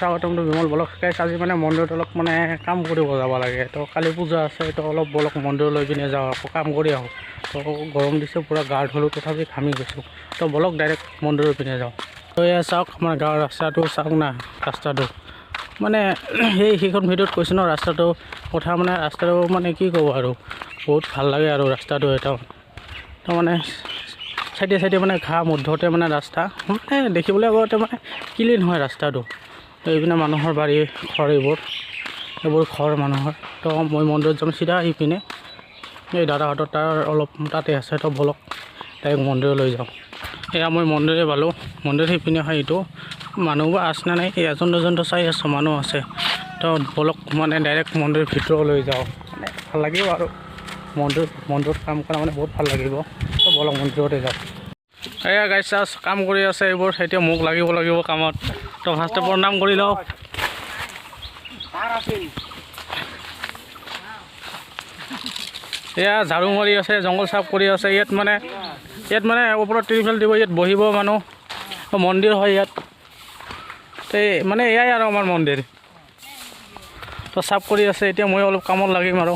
স্বাগতম টু বিমল বলক। গাইছ আজি মানে মন্দিৰত অলপ মানে কাম কৰিব যাব লাগে। তো কালি পূজা আছে তো অলপ বলক মন্দিৰলৈ পিনে যাওঁ আকৌ কাম কৰি আহোঁ। তো গৰম দিছে পূৰা গা ধুলোঁ তথাপি ঘামি গৈছোঁ। তো বলক ডাইৰেক্ট মন্দিৰৰ পিনে যাওঁ। তো এয়া চাওক আমাৰ গাঁৱৰ ৰাস্তাটো চাওক না ৰাস্তাটো। মানে সেই সেইখন ভিডিঅ'ত কৈছোঁ ন ৰাস্তাটো কথা মানে ৰাস্তাটো মানে কি ক'ব আৰু। বহুত ভাল লাগে আৰু ৰাস্তাটো এটা। তো মানে চাইডে চাইডে মানে ঘাঁহ মধ্যতে মানে ৰাস্তা। মানে দেখিবলৈ আগতে মানে ক্লিন হয় ৰাস্তাটো। এইপিনে মানুহৰ বাৰী ঘৰ এইবোৰ এইবোৰ ঘৰ মানুহৰ। তো মই মন্দিৰত যাম চিধা আহি পিনে এই দাদাহঁতৰ তাৰ অলপ তাতে আছে তো বলক ডাইৰেক্ট মন্দিৰলৈ যাওঁ। এয়া মই মন্দিৰে পালোঁ। মন্দিৰ সিপিনে হয় এইটো। মানুহবোৰ আছে নে নাই? এজন দুজনটো চাই আছোঁ মানুহ আছে। তো বলক মানে ডাইৰেক্ট মন্দিৰ ভিতৰলৈ যাওঁ। মানে ভাল লাগিব আৰু। মন্দিৰ মন্দিৰত কাম কৰা মানে বহুত ভাল লাগিব। তো বলক মন্দিৰতে যাওঁ। এয়া গাইছ কাম কৰি আছে এইবোৰ। এতিয়া মোক লাগিব লাগিব কামত। তো ফাৰ্ষ্টে প্ৰণাম কৰি লওঁ। এয়া ঝাৰু মাৰি আছে জংঘল চাফ কৰি আছে। ইয়াত মানে ইয়াত মানে ওপৰত ত্ৰিফেল দিব ইয়াত বহিব মানুহ। মন্দিৰ হয় ইয়াত। এই- মানে এয়াই আৰু আমাৰ মন্দিৰ। তো চাফ কৰি আছে এতিয়া মই অলপ কামত লাগিম আৰু।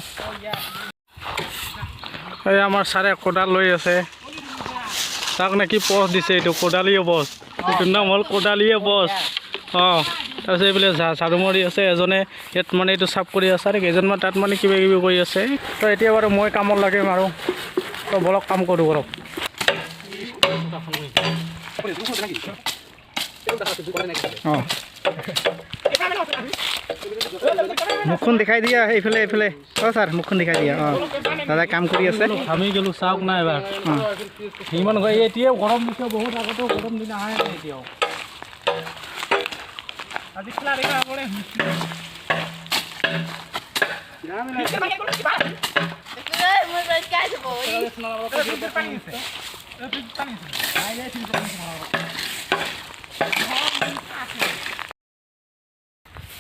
এই আমাৰ ছাৰে কোদাল লৈ আছে। তাক নে কি পষ্ট দিছে এইটো কোদালীয়ে পষ্ট এইটোৰ নাম হ'ল কোদালীয়ে পষ্ট অঁ তাৰপিছত এইফালে ঝাৰু মাৰি আছে এজনে ইয়াত মানে এইটো চাফ কৰি আছে আৰু কেইজনমান তাত মানে কিবা কিবি কৰি আছে। তো এতিয়া বাৰু মই কামত লাগিম আৰু। তো বলক কাম কৰোঁ অলপ অঁ। মুখখন দেখাই দিয়া এইফালে এইফালে। অঁ ছাৰ মুখখন দেখাই দিয়া অঁ। দাদা কাম কৰি আছে। ঘামি গ'লোঁ চাওক না এবাৰ। সিমান গৈ এতিয়াও গৰম দিছে বহুত আগতেও গৰম দিন আহাই নাই এতিয়াও। আজি খোলা দেখা পৰে Muy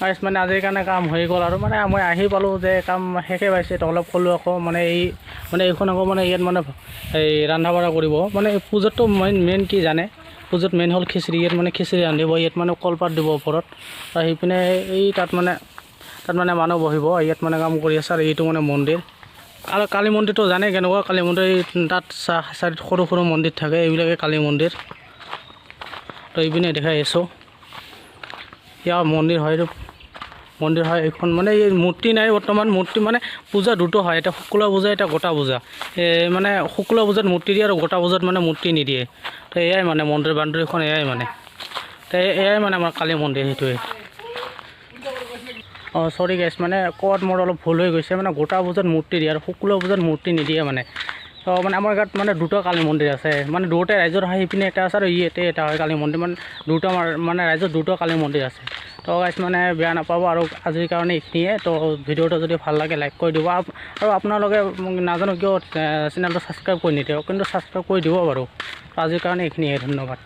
মানে আজিৰ কাৰণে কাম হৈ গ'ল আৰু মানে মই আহি পালোঁ যে কাম শেষে পাইছে অলপ ক'লোঁ আকৌ মানে এই মানে এইখন আকৌ মানে ইয়াত মানে এই ৰন্ধা বঢ়া কৰিব। মানে পূজাতটো মেইন মেইন কি জানে? পূজাত মেইন হ'ল খিচিৰি, ইয়াত মানে খিচিৰি ৰান্ধিব, ইয়াত মানে কলপাত দিব ওপৰত। আৰু সেইপিনে এই তাত মানে তাত মানে মানুহ বহিব, ইয়াত মানে কাম কৰি আছে আৰু এইটো মানে মন্দিৰ। আৰু কালী মন্দিৰটো জানে কেনেকুৱা? কালী মন্দিৰ তাত চাইড সৰু সৰু মন্দিৰ থাকে, এইবিলাকে কালী মন্দিৰ। তো এইপিনে দেখাই আছোঁ। ইয়াৰ মন্দিৰ হয় এইটো। মন্দিৰ হয়, এইখন মানে এই মূৰ্তি নাই, বৰ্তমান মূৰ্তি মানে পূজা দুটো হয়, এটা শুক্ল পূজা, এটা গোটা পূজা। মানে শুক্ল পূজাত মূৰ্তি দিয়ে আৰু গোটা পূজাত মানে মূৰ্তি নিদিয়ে। তো এয়াই মানে মন্দিৰ বাউণ্ডেৰীখন এয়াই মানে। তো এয়াই মানে আমাৰ কালী মন্দিৰ সেইটোৱে। অঁ চৰি গেছ মানে কোৱাত মোৰ অলপ ভুল হৈ গৈছে মানে গোটা পূজাত মূৰ্তি দিয়ে আৰু শুক্ল পূজাত মূৰ্তি নিদিয়ে মানে। তো মানে আমাৰ গাঁৱত মানে দুটা কালী মন্দিৰ আছে মানে দুয়োটাই ৰাইজৰ হয় সিপিনে এটা আছে আৰু ই ইয়াতে এটা হয় কালী মন্দিৰ মানে দুটা মানে ৰাইজৰ দুটা কালী মন্দিৰ আছে। তো গাইছ মানে বেয়া নাপাব আৰু আজিৰ কাৰণে এইখিনিয়ে। তো ভিডিঅ'টো যদি ভাল লাগে লাইক কৰি দিব। আৰু আপোনালোকে নাজানো কিয় চেনেলটো ছাবস্ক্ৰাইব কৰি নিদিয়ে কিন্তু ছাবস্ক্ৰাইব কৰি দিব বাৰু। আজিৰ কাৰণে এইখিনিয়ে ধন্যবাদ।